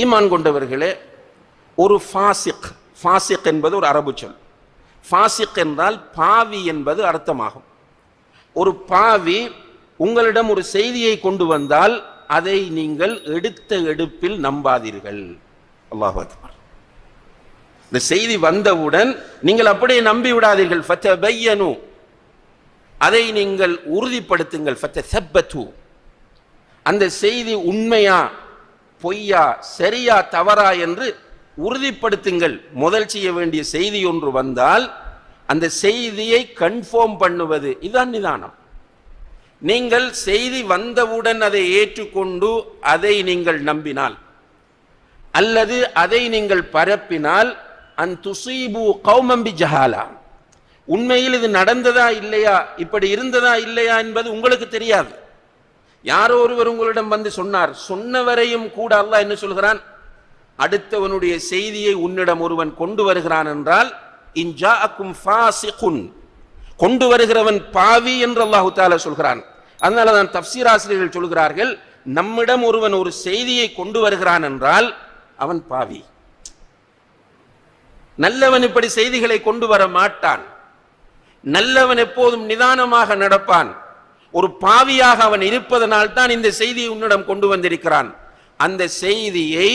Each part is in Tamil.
ஈமான் கொண்டவர்களே ஒரு ஃபாசிக் ஃபாசிக் என்பது ஒரு அரபு சொல். ஃபாசிக் என்றால் பாவி என்பது அர்த்தமாகும். ஒரு பாவி உங்களிடம் ஒரு செய்தியை கொண்டு வந்தால் அதை நீங்கள் எடுத்த எடுப்பில் நம்பாதீர்கள். அல்லாஹ் அக்பர். இந்த செய்தி வந்தவுடன் நீங்கள் அப்படியே நம்பி விடாதீர்கள். ஃபத்தபையனு அதை நீங்கள் உறுதிப்படுத்துங்கள். ஃபத்தசப்பத்து அந்த செய்தி உண்மையா பொய்யா சரியா தவறா என்று உறுதிப்படுத்துங்கள். முதல் செய்ய வேண்டிய செய்தி ஒன்று வந்தால் அந்த செய்தியை கன்ஃபார்ம் பண்ணுவது. இதுதான் நிதானம். நீங்கள் செய்தி வந்தவுடன் அதை ஏற்றுக்கொண்டு அதை நீங்கள் நம்பினால் அல்லது அதை நீங்கள் பரப்பினால் அன் துசீபு கௌமம்பி ஜஹாலா. உண்மையில் இது நடந்ததா இல்லையா? இப்படி இருந்ததா இல்லையா என்பது உங்களுக்கு தெரியாது. யாரோ ஒருவர் உங்களிடம் வந்து சொன்னார் சொன்னவரையும் கூட அல்லாஹ் என்ன சொல்கிறான்? அடுத்தவனுடைய செய்தியை உன்னிடம் ஒருவன் கொண்டு வருகிறான் என்றால் இன்ஜாஅக்கும் ஃபாசிகுன். கொண்டு வருகிறவன் பாவி என்று அல்லாஹு தாலா சொல்கிறான். அதனால தான் தப்சீர் ஆசிரியர்கள் சொல்கிறார்கள் நம்மிடம் ஒருவன் ஒரு செய்தியை கொண்டு வருகிறான் என்றால் அவன் பாவி. நல்லவன் இப்படி செய்திகளை கொண்டு வர மாட்டான். நல்லவன் எப்போதும் நிதானமாக நடப்பான். ஒரு பாவியாக அவன் இருப்பதனால் தான் இந்த செய்தியை உன்னிடம் கொண்டு வந்திருக்கிறான். அந்த செய்தியை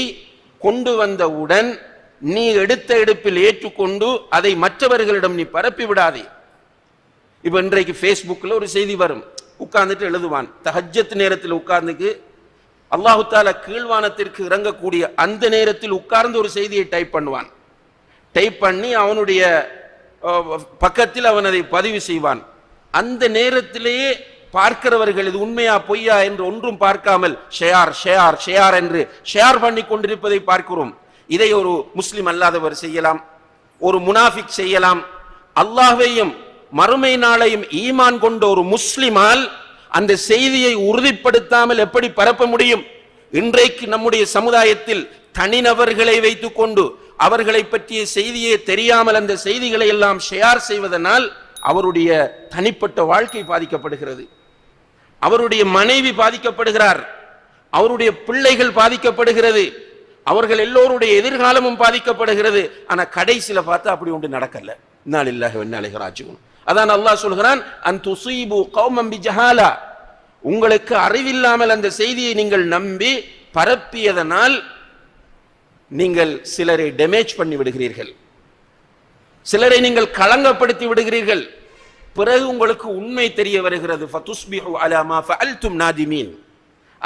கொண்டு வந்தவுடன் நீ எடுத்த எடுப்பில் ஏற்றுக்கொண்டு அதை மற்றவர்களிடம் நீ பரப்பி விடாதே. இப்போ இன்றைக்கு ஃபேஸ்புக்கில் ஒரு செய்தி வரும். உட்கார்ந்துட்டு எழுதுவான். தஹஜ்ஜத் நேரத்தில் உட்கார்ந்துக்கு அல்லாஹு தாலா கீழ்வானத்திற்கு இறங்கக்கூடிய அந்த நேரத்தில் உட்கார்ந்து ஒரு செய்தியை டைப் பண்ணுவான். டைப் பண்ணி அவனுடைய பக்கத்தில் அவன் அதை பதிவு செய்வான். அந்த நேரத்திலேயே பார்க்கிறவர்கள் இது உண்மையா பொய்யா என்று ஒன்றும் பார்க்காமல் ஷேயார் ஷேயார் ஷேயார் என்று ஷேர் பண்ணி கொண்டிருப்பதை பார்க்கிறோம். இதை ஒரு முஸ்லிம் அல்லாதவர் செய்யலாம் ஒரு முனாஃபிக் செய்யலாம். அல்லாஹையும் மறுமை நாளையும் ஈமான் கொண்ட ஒரு முஸ்லிமால் அந்த செய்தியை உறுதிப்படுத்தாமல் எப்படி பரப்ப முடியும்? இன்றைக்கு நம்முடைய சமுதாயத்தில் தனிநபர்களை வைத்துக்கொண்டு அவர்களை பற்றிய செய்தியே தெரியாமல் அந்த செய்திகளை எல்லாம் ஷேர் செய்வதனால் அவருடைய தனிப்பட்ட வாழ்க்கை பாதிக்கப்படுகிறது. அவருடைய மனைவி பாதிக்கப்படுகிறார். அவருடைய பிள்ளைகள் பாதிக்கப்படுகிறது. அவர்கள் எல்லோருடைய எதிர்காலமும் பாதிக்கப்படுகிறது. ஆனா கடைசியில பார்த்தா அப்படி ஒன்று நடக்கல. இன்னால் இல்லாக வெண்ணாளிகராஜுவும் அதான் அல்லாஹ் சொல்கிறான் அன் துசீபு கௌமம் ஜஹாலா. உங்களுக்கு அறிவில்லாமல் அந்த செய்தியை நீங்கள் நம்பி பரப்பியதனால் நீங்கள் சிலரை டேமேஜ் பண்ணி விடுகிறீர்கள். சிலரை நீங்கள் களங்கப்படுத்தி விடுகிறீர்கள். பிறகு உங்களுக்கு உண்மை தெரிய வருகிறது. ஃபதுஸ்பிஹு அலா ஃபஅல்தும் நாதிமீன்.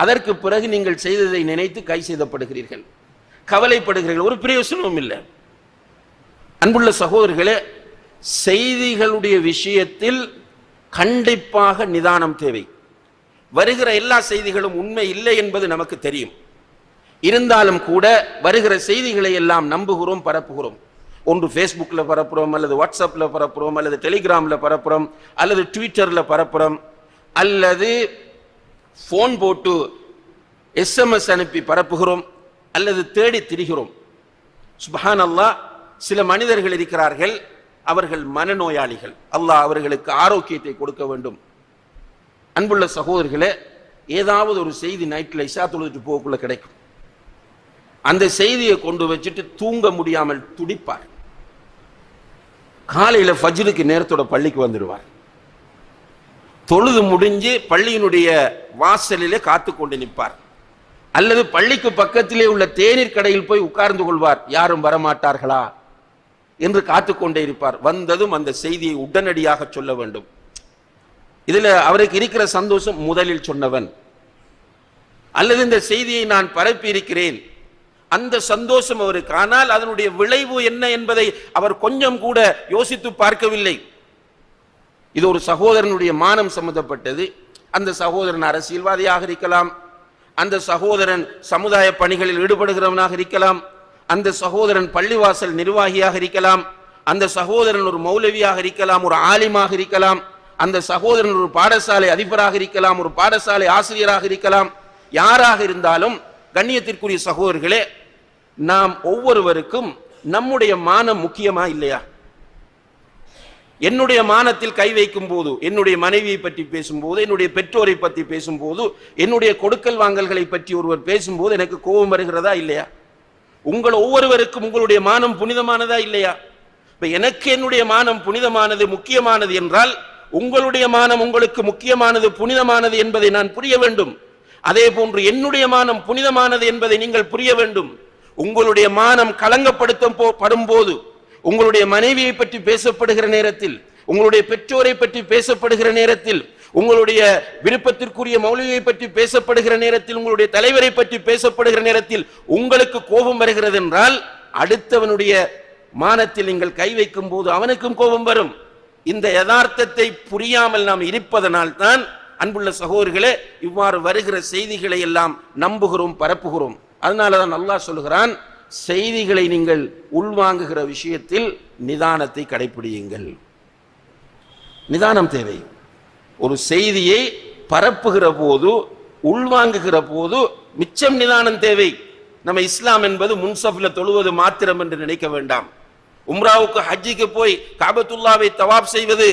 அதற்கு பிறகு நீங்கள் செய்ததை நினைத்து கை செய்தப்படுகிறீர்கள். கவலைப்படுகிறீர்கள். ஒரு பிரயோசனமும் இல்லை. அன்புள்ள சகோதரர்களே செய்திகளுடைய விஷயத்தில் கண்டிப்பாக நிதானம் தேவை. வருகிற எல்லா செய்திகளும் உண்மை இல்லை என்பது நமக்கு தெரியும். இருந்தாலும் கூட வருகிற செய்திகளை எல்லாம் நம்புகிறோம் பரப்புகிறோம். ஒன்று ஃபேஸ்புக்கில் பரப்புகிறோம் அல்லது வாட்ஸ்அப்பில் பரப்புறோம் அல்லது டெலிகிராமில் பரப்புகிறோம் அல்லது ட்விட்டரில் பரப்புகிறோம் அல்லது ஃபோன் போட்டு எஸ்எம்எஸ் அனுப்பி பரப்புகிறோம் அல்லது தேடி திரிகிறோம். சுபஹான் அல்லாஹ் சில மனிதர்கள் இருக்கிறார்கள் அவர்கள் மனநோயாளிகள். அல்லாஹ் அவர்களுக்கு ஆரோக்கியத்தை கொடுக்க வேண்டும். அன்புள்ள சகோதரர்களே ஏதாவது ஒரு செய்தி நைட்டில் இஷா தொழுதுட்டு போகக்குள்ள கிடைக்கும். அந்த செய்தியை கொண்டு வச்சுட்டு தூங்க முடியாமல் துடிப்பார். காலையில் ஃபஜ்ருக்கு நேரத்தோட பள்ளிக்கு வந்துடுவார். தொழுது முடிஞ்சு பள்ளியினுடைய வாசலிலே காத்து கொண்டு நிற்பார். அல்லது பள்ளிக்கு பக்கத்திலே உள்ள தேநீர் கடையில் போய் உட்கார்ந்து கொள்வார். யாரும் வரமாட்டார்களா? என்று காத்து கொண்டே இருப்பார். வந்ததும் அந்த செய்தியை உடனடியாக சொல்ல வேண்டும். இதில் அவருக்கு இருக்கிற சந்தோஷம் முதலில் சொன்னவன். அல்லது இந்த செய்தியை நான் பரப்பி இருக்கிறேன் அந்த சந்தோஷம் அவருக்கு. ஆனால் அதனுடைய விளைவு என்ன என்பதை அவர் கொஞ்சம் கூட யோசித்து பார்க்கவில்லை. இது ஒரு சகோதரனுடைய மானம் சம்பந்தப்பட்டது. அந்த சகோதரன் அரசியல்வாதியாக இருக்கலாம். அந்த சகோதரன் சமுதாய பணிகளில் ஈடுபடுகிறவனாக இருக்கலாம். அந்த சகோதரன் பள்ளிவாசல் நிர்வாகியாக இருக்கலாம். அந்த சகோதரன் ஒரு மௌலவியாக இருக்கலாம் ஒரு ஆலிமாக இருக்கலாம். அந்த சகோதரன் ஒரு பாடசாலை அதிபராக இருக்கலாம் ஒரு பாடசாலை ஆசிரியராக இருக்கலாம். யாராக இருந்தாலும் கண்ணியத்திற்குரிய சகோதரர்களே நாம் ஒவ்வொருவருக்கும் நம்முடைய மானம் முக்கியமா இல்லையா? என்னுடைய மானத்தில் கை வைக்கும் போது என்னுடைய மனைவியை பற்றி பேசும்போது என்னுடைய பெற்றோரை பற்றி பேசும்போது என்னுடைய கொடுக்கல் வாங்கல்களை பற்றி ஒருவர் பேசும்போது எனக்கு கோபம் வருகிறதா இல்லையா? உங்கள் ஒவ்வொருவருக்கும் உங்களுடைய மானம் புனிதமானதா இல்லையா? இப்ப எனக்கு என்னுடைய மானம் புனிதமானது முக்கியமானது என்றால் உங்களுடைய மானம் உங்களுக்கு முக்கியமானது புனிதமானது என்பதை நான் புரிய வேண்டும். அதே போன்று என்னுடைய மானம் புனிதமானது என்பதை நீங்கள் புரிய வேண்டும். உங்களுடைய மானம் களங்கப்படுத்தும் போ- படும் போது உங்களுடைய மனைவியை பற்றி பேசப்படுகிற நேரத்தில் உங்களுடைய பெற்றோரை பற்றி பேசப்படுகிற நேரத்தில் உங்களுடைய விருப்பத்திற்குரிய மௌலியை பற்றி பேசப்படுகிற நேரத்தில் உங்களுடைய தலைவரை பற்றி பேசப்படுகிற நேரத்தில் உங்களுக்கு கோபம் வருகிறது என்றால் அடுத்தவனுடைய மானத்தில் நீங்கள் கை வைக்கும் போது அவனுக்கும் கோபம் வரும். இந்த யதார்த்தத்தை புரியாமல் நாம் இருப்பதனால் தான் அன்புள்ள சகோதரிகளே இவ்வாறு வருகிற செய்திகளை எல்லாம் நம்புகிறோம் பரப்புகிறோம். அதனால தான் அல்லாஹ் சொல்கிறான் செய்திகளை நீங்கள் உள்வாங்குகிற விஷயத்தில் நிதானத்தை கடைபிடியுங்கள் நிதானம் தேவை. ஒரு செய்தியை பரப்புகிற போது உள்வாங்குகிற போது மிச்சம் நிதானம் தேவை. நம்ம இஸ்லாம் என்பது முன்சஃப்ல தொழுவது மாத்திரம் என்று நினைக்க வேண்டாம். உம்ராவுக்கு ஹஜ்ஜிக்கு போய் காபத்துல்லாவை தவாப் செய்வது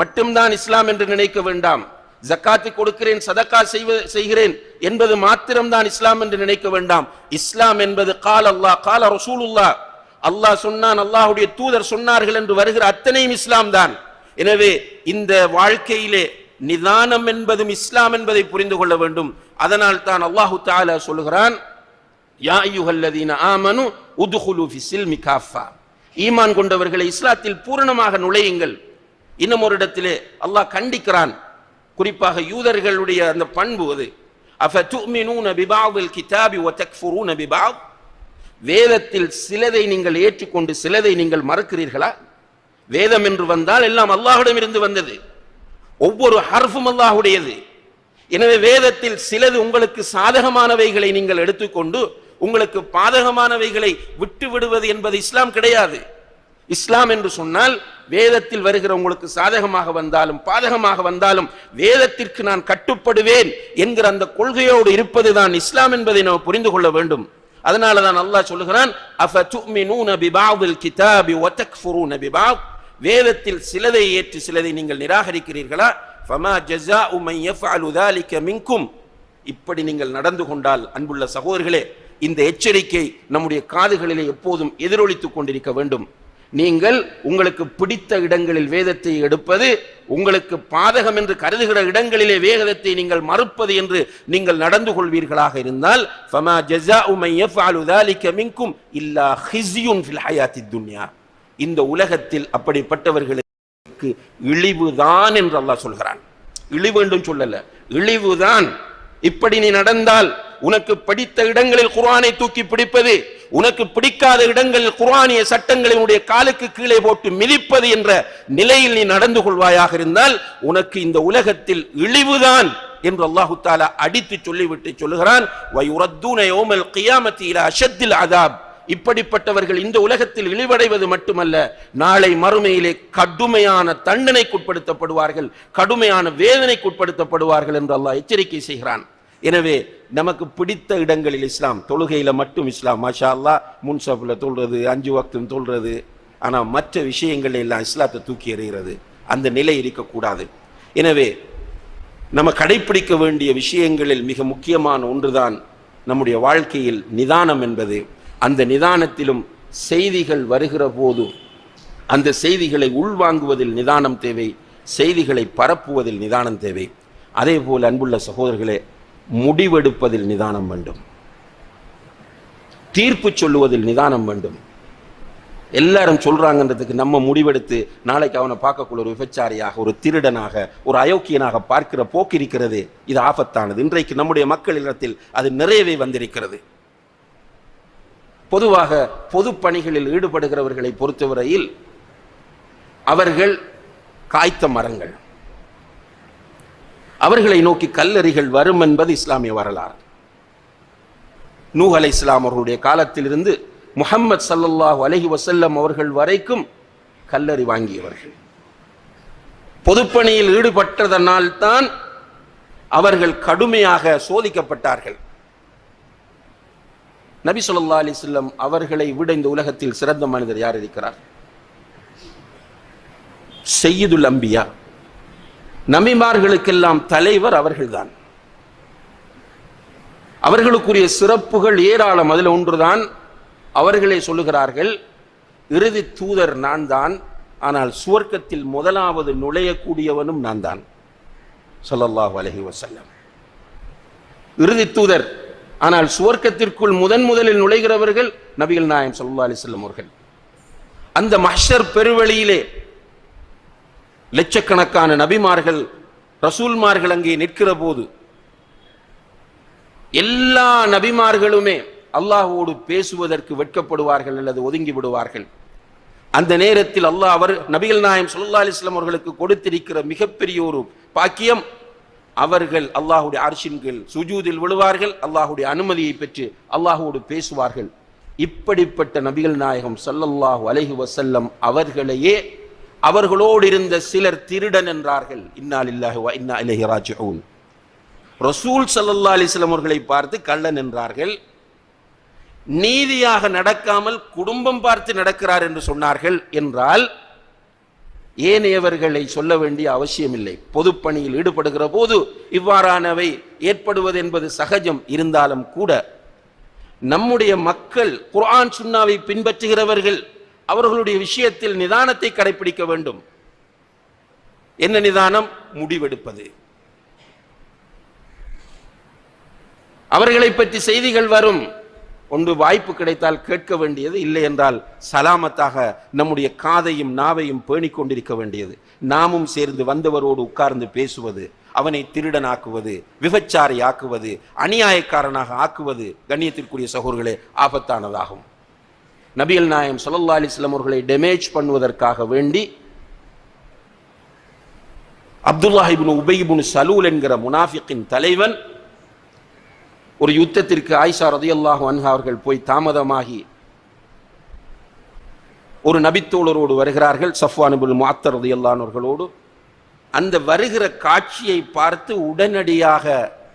மட்டும்தான் இஸ்லாம் என்று நினைக்க வேண்டாம். ஜக்காத்து கொடுக்கிறேன் சதக்கா செய்வ செய்கிறேன் என்பது மாத்திரம்தான் இஸ்லாம் என்று நினைக்க வேண்டாம். இஸ்லாம் என்பது கால் அல்லாஹ் கால ரசூலுல்லா அல்லாஹ் சொன்னான் அல்லாஹுடைய தூதர் சொன்னார்கள் என்று வருகிற அத்தனையும் இஸ்லாம் தான் எனவே இந்த வாழ்க்கையிலே நிதானம் என்பதும் இஸ்லாம் என்பதை புரிந்து கொள்ள வேண்டும். அதனால் தான் அல்லாஹு தாலா சொல்லுகிறான் யா ஐயுஹல்லதீன ஆமனு உதுகுலு ஃபி மிகாஃபா ஈமான் கொண்டவர்களை இஸ்லாத்தில் பூரணமாக நுழையுங்கள். இன்னும் ஒரு இடத்திலே அல்லாஹ் கண்டிக்கிறான் குறிப்பாக யூதர்களுடைய அந்த பண்பு அது. அஃபதுமினூன பிபாவில் கிதாபி வ பிபாவ் வேதத்தில் சிலதை நீங்கள் ஏற்றுக்கொண்டு சிலதை நீங்கள் மறக்கிறீர்களா? வேதம் என்று வந்தால் எல்லாம் அல்லாஹ்விடம் இருந்து வந்தது. ஒவ்வொரு ஹர்ஃபும் அல்லாஹுடையது எனவே வேதத்தில் சிலது உங்களுக்கு சாதகமானவைகளை நீங்கள் எடுத்துக்கொண்டு உங்களுக்கு பாதகமானவைகளை விட்டு விடுவது என்பது இஸ்லாம் கிடையாது. இஸ்லாம் என்று சொன்னால் வேதத்தில் வருகிறவங்களுக்கு சாதகமாக வந்தாலும் பாதகமாக வந்தாலும் வேதத்திற்கு நான் கட்டுப்படுவேன் என்கிற அந்த கொள்கையோடு இருப்பது தான் இஸ்லாம் என்பதை நாம் புரிந்து கொள்ள வேண்டும். அதனால தான் அல்லாஹ் சொல்லுகிறான் வேதத்தில் சிலதை ஏற்று சிலதை நீங்கள் நிராகரிக்கிறீர்களா? ஃபமா ஜஸா உமை யஃபஅலு தாலிக மின்கும். இப்படி நீங்கள் நடந்து கொண்டால் அன்புள்ள சகோதரர்களே இந்த எச்சரிக்கை நம்முடைய காதுகளிலே எப்போதும் எதிரொலித்துக் கொண்டிருக்க வேண்டும். நீங்கள் உங்களுக்கு பிடித்த இடங்களில் வேதத்தை எடுப்பது உங்களுக்கு பாதகம் என்று கருதுகிற இடங்களிலே வேதத்தை நீங்கள் மறுப்பது என்று நீங்கள் நடந்து கொள்வீர்களாக இருந்தால் ஃபமா ஜஸா உமைய ஃபாலுதாலிக்க மின்கும் இல்லா ஹிஸ்யூன் ஃபில் துன்யா. இந்த உலகத்தில் அப்படிப்பட்டவர்களுக்கு இழிவுதான் என்று அல்லாஹ் சொல்கிறான். இழிவு என்றும் சொல்லல. இழிவுதான். இப்படி நீ நடந்தால் உனக்கு படித்த இடங்களில் குரானை தூக்கி பிடிப்பது உனக்கு பிடிக்காத இடங்களில் குரானிய சட்டங்களை உன்னுடைய காலுக்கு கீழே போட்டு மிதிப்பது என்ற நிலையில் நீ நடந்து கொள்வாயாக இருந்தால் உனக்கு இந்த உலகத்தில் இழிவுதான் என்று அல்லாஹு தாலா அடித்து சொல்லிவிட்டு சொல்லுகிறான். அதாப். இப்படிப்பட்டவர்கள் இந்த உலகத்தில் இழிவடைவது மட்டுமல்ல நாளை மறுமையிலே கடுமையான தண்டனைக்குட்படுத்தப்படுவார்கள் கடுமையான வேதனைக்குட்படுத்தப்படுவார்கள் என்று அல்லாஹ் எச்சரிக்கை செய்கிறான். எனவே நமக்கு பிடித்த இடங்களில் இஸ்லாம் தொழுகையில் மட்டும் இஸ்லாம். மாஷா அல்லாஹ் முன்சஃபில் தொழுறது அஞ்சு வக்தும் தொல்றது ஆனால் மற்ற விஷயங்கள் எல்லாம் இஸ்லாத்தை தூக்கி எறிகிறது. அந்த நிலை இருக்கக்கூடாது. எனவே நம்ம கடைப்பிடிக்க வேண்டிய விஷயங்களில் மிக முக்கியமான ஒன்றுதான் நம்முடைய வாழ்க்கையில் நிதானம் என்பது. அந்த நிதானத்திலும் செய்திகள் வருகிற போது அந்த செய்திகளை உள்வாங்குவதில் நிதானம் தேவை. செய்திகளை பரப்புவதில் நிதானம் தேவை. அதே போல் அன்புள்ள சகோதரர்களே முடிவெடுப்பதில் நிதானம் வேண்டும். தீர்ப்பு சொல்லுவதில் நிதானம் வேண்டும். எல்லாரும் சொல்றாங்கன்றதுக்கு நம்ம முடிவெடுத்து நாளைக்கு அவனை பார்க்கக்குள்ள ஒரு விபச்சாரியாக ஒரு திருடனாக ஒரு அயோக்கியனாக பார்க்கிற போக்கு இருக்கிறது. இது ஆபத்தானது. இன்றைக்கு நம்முடைய மக்களிடத்தில் அது நிறையவே வந்திருக்கிறது. பொதுவாக பொது பணிகளில் ஈடுபடுகிறவர்களை பொறுத்தவரையில் அவர்கள் காய்த்த மரங்கள். அவர்களை நோக்கி கல்லறிகள் வரும் என்பது இஸ்லாமிய வரலாறு. நூஹ் அலை இஸ்லாம் அவர்களுடைய காலத்திலிருந்து முஹம்மது ஸல்லல்லாஹு அலஹி வசல்லம் அவர்கள் வரைக்கும் கல்லறி வாங்கியவர்கள். பொதுப்பணியில் ஈடுபட்டதனால் தான் அவர்கள் கடுமையாக சோதிக்கப்பட்டார்கள். நபி சொல்லா அலைஹி அவர்களை விட இந்த உலகத்தில் சிறந்த மனிதர் யார் இருக்கிறார்? செய்யுதுல் அம்பியா. நபிமார்களுக்கெல்லாம் தலைவர் அவர்கள்தான். அவர்களுக்குரிய சிறப்புகள் ஏராளம். அதில் ஒன்றுதான் அவர்களே சொல்லுகிறார்கள் இறுதி தூதர் நான் தான் ஆனால் சுவர்க்கத்தில் முதலாவது நுழையக்கூடியவனும் நான் தான் ஸல்லல்லாஹு அலஹி வசல்லம் இறுதி தூதர் ஆனால் சுவர்க்கத்திற்குள் முதன் முதலில் நுழைகிறவர்கள் நபிகள் நாயம் ஸல்லல்லாஹு அலைஹி வஸல்லம் அவர்கள். அந்த மஷர் பெருவழியிலே லட்சக்கணக்கான நபிமார்கள் ரசூல்மார்கள் அங்கே நிற்கிற போது எல்லா நபிமார்களுமே அல்லாஹோடு பேசுவதற்கு வெட்கப்படுவார்கள் அல்லது ஒதுங்கி விடுவார்கள். அந்த நேரத்தில் அல்லாஹ் அவர் நபிகள் நாயம் சுல்லா அலிஸ்லாம் அவர்களுக்கு கொடுத்திருக்கிற மிகப்பெரிய ஒரு பாக்கியம் அவர்கள் அல்லாஹுடைய அரசின்கள் சுஜூதில் விழுவார்கள் அல்லாஹுடைய அனுமதியை பெற்று அல்லாஹோடு பேசுவார்கள். இப்படிப்பட்ட நபிகள் நாயகம் சல்லல்லாஹு அலஹி வசல்லம் அவர்களையே அவர்களோடு இருந்த சிலர் திருடன் என்றார்கள். இன்னா இன்னா இலைஹி ராஜிஊன். ரசூல் ஸல்லல்லாஹு அலைஹி அவர்களை பார்த்து கள்ளன் என்றார்கள். நீதியாக நடக்காமல் குடும்பம் பார்த்து நடக்கிறார் என்று சொன்னார்கள் என்றால் ஏனையவர்களை சொல்ல வேண்டிய அவசியமில்லை. பொதுப்பணியில் ஈடுபடுகிற போது இவ்வாறானவை ஏற்படுவது என்பது சகஜம். இருந்தாலும் கூட நம்முடைய மக்கள் குர்ஆன் சுன்னாவை பின்பற்றுகிறவர்கள் அவர்களுடைய விஷயத்தில் நிதானத்தை கடைபிடிக்க வேண்டும். என்ன நிதானம்? முடிவெடுப்பது. அவர்களை பற்றி செய்திகள் வரும். ஒன்று வாய்ப்பு கிடைத்தால் கேட்க வேண்டியது இல்லை என்றால் சலாமத்தாக நம்முடைய காதையும் நாவையும் பேணிக் கொண்டிருக்க வேண்டியது. நாமும் சேர்ந்து வந்தவரோடு உட்கார்ந்து பேசுவது அவனை திருடனாக்குவது விபச்சாரி ஆக்குவது அநியாயக்காரனாக ஆக்குவது கண்ணியத்திற்குரிய சகோர்களே ஆபத்தானதாகும். நபியல் நாயம் சொல்லல்லா அலிஸ்லாம் அவர்களை டேமேஜ் பண்ணுவதற்காக வேண்டி அப்துல்லாஹிபின் இப்னு சலூல் என்கிற முனாஃபிக்கின் தலைவன் ஒரு யுத்தத்திற்கு ஆயிஷா ரதியல்லாஹு அன்ஹா அவர்கள் போய் தாமதமாகி ஒரு நபித்தோழரோடு வருகிறார்கள் சஃப்வான் மாத்தர் ரதியல்லானவர்களோடு அந்த வருகிற காட்சியை பார்த்து உடனடியாக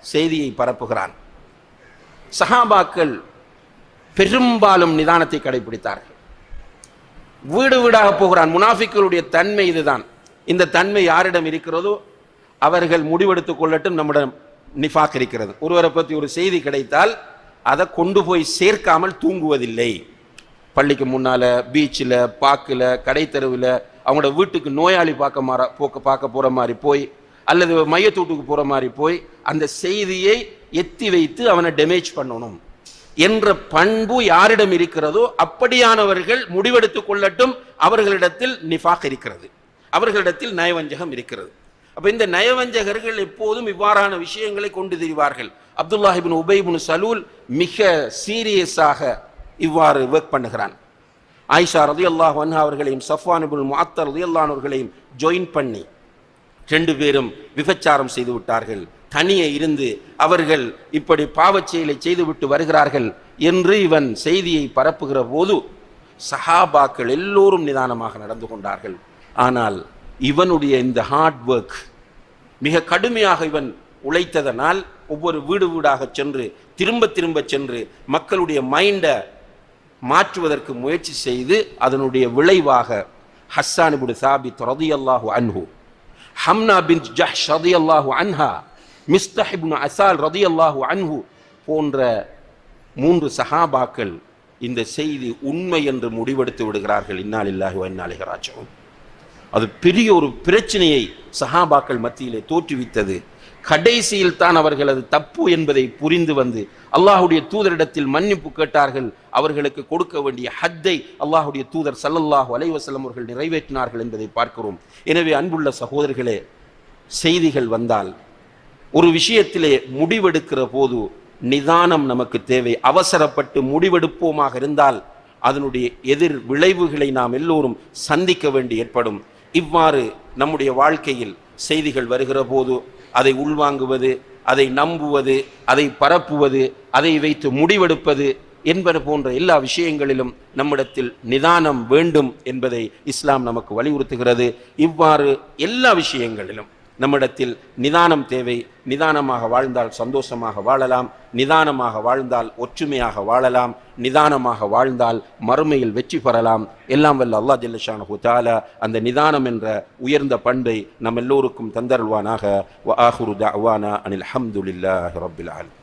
செய்தியை பரப்புகிறான். சஹாபாக்கள் பெரும்பாலும் நிதானத்தை கடைபிடித்தார்கள். வீடு வீடாக போகிறான். முனாஃபிக்களுடைய தன்மை இதுதான். இந்த தன்மை யாரிடம் இருக்கிறதோ அவர்கள் முடிவெடுத்துக் கொள்ளட்டும் நம்மிடம் நிஃபாக் இருக்கிறது. ஒருவரை பற்றி ஒரு செய்தி கிடைத்தால் அதை கொண்டு போய் சேர்க்காமல் தூங்குவதில்லை. பள்ளிக்கு முன்னால் பீச்சில் பார்க்கில் கடைத்தெருவில் அவங்களோட வீட்டுக்கு நோயாளி பார்க்க மாற போக்க பார்க்க போகிற மாதிரி போய் அல்லது மையத்தூட்டுக்கு போகிற மாதிரி போய் அந்த செய்தியை எத்தி வைத்து அவனை டேமேஜ் பண்ணணும். என்ற பண்பு யாரிடம் இருக்கிறதோ அப்படியானவர்கள் முடிவெடுத்துக் கொள்ளட்டும் அவர்களிடத்தில் நிஃபாக் இருக்கிறது. அவர்களிடத்தில் நயவஞ்சகம் இருக்கிறது. அப்போ இந்த நயவஞ்சகர்கள் எப்போதும் இவ்வாறான விஷயங்களை கொண்டு திரிவார்கள். அப்துல்லாஹிபின் உபைபின் சலூல் மிக சீரியஸாக இவ்வாறு ஒர்க் பண்ணுகிறான். ஆயிஷா ரதி அல்லாஹ் அவர்களையும் சஃப்வான் இபின் முஅத்தர் ரதி அல்லானவர்களையும் ஜாயின் பண்ணி ரெண்டு பேரும் விபச்சாரம் செய்து விட்டார்கள். தனியே இருந்து அவர்கள் இப்படி பாவச் செயலை செய்துவிட்டு வருகிறார்கள் என்று இவன் செய்தியை பரப்புகிற போது சஹாபாக்கள் எல்லோரும் நிதானமாக நடந்து கொண்டார்கள். ஆனால் இவனுடைய இந்த ஹார்ட் ஒர்க் மிக கடுமையாக இவன் உழைத்ததனால் ஒவ்வொரு வீடு வீடாக சென்று திரும்ப திரும்ப சென்று மக்களுடைய மைண்டை மாற்றுவதற்கு முயற்சி செய்து அதனுடைய விளைவாக ஹஸ்ஸானிபுடு சாபி சாபித் ரதியல்லாஹு அன்ஹு ஹம்னா பின் ரதி அல்லாஹு அன்ஹா மிஸ்தஹிப்னு அசால் அசால் ரதியல்லாஹு அன்ஹு போன்ற மூன்று சஹாபாக்கள் இந்த செய்தி உண்மை என்று முடிவெடுத்து விடுகிறார்கள். இன்னாலில்லாஹி இல்லாஹு இன்னா அது பெரிய ஒரு பிரச்சனையை சஹாபாக்கள் மத்தியிலே தோற்றுவித்தது. கடைசியில் தான் அவர்களது தப்பு என்பதை புரிந்து வந்து அல்லாஹுடைய தூதரிடத்தில் மன்னிப்பு கேட்டார்கள். அவர்களுக்கு கொடுக்க வேண்டிய ஹத்தை அல்லாஹுடைய தூதர் சல்லல்லாஹு அலைஹி அவர்கள் நிறைவேற்றினார்கள் என்பதை பார்க்கிறோம். எனவே அன்புள்ள சகோதரர்களே செய்திகள் வந்தால் ஒரு விஷயத்திலே முடிவெடுக்கிற போது நிதானம் நமக்கு தேவை. அவசரப்பட்டு முடிவெடுப்போமாக இருந்தால் அதனுடைய எதிர் விளைவுகளை நாம் எல்லோரும் சந்திக்க வேண்டி ஏற்படும். இவ்வாறு நம்முடைய வாழ்க்கையில் செய்திகள் வருகிற போது அதை உள்வாங்குவது அதை நம்புவது அதை பரப்புவது அதை வைத்து முடிவெடுப்பது என்பது போன்ற எல்லா விஷயங்களிலும் நம்மிடத்தில் நிதானம் வேண்டும் என்பதை இஸ்லாம் நமக்கு வலியுறுத்துகிறது. இவ்வாறு எல்லா விஷயங்களிலும் நம்மிடத்தில் நிதானம் தேவை. நிதானமாக வாழ்ந்தால் சந்தோஷமாக வாழலாம். நிதானமாக வாழ்ந்தால் ஒற்றுமையாக வாழலாம். நிதானமாக வாழ்ந்தால் மறுமையில் வெற்றி பெறலாம். எல்லாம் வல்ல அல்லா ஜில்லஷான தாலா அந்த நிதானம் என்ற உயர்ந்த பண்பை நம் எல்லோருக்கும் தந்தருள்வானாக. வ ஆஹுரு தஅவானா அனில் ஹம்துலில்லாஹி ரப்பில் ஆலம்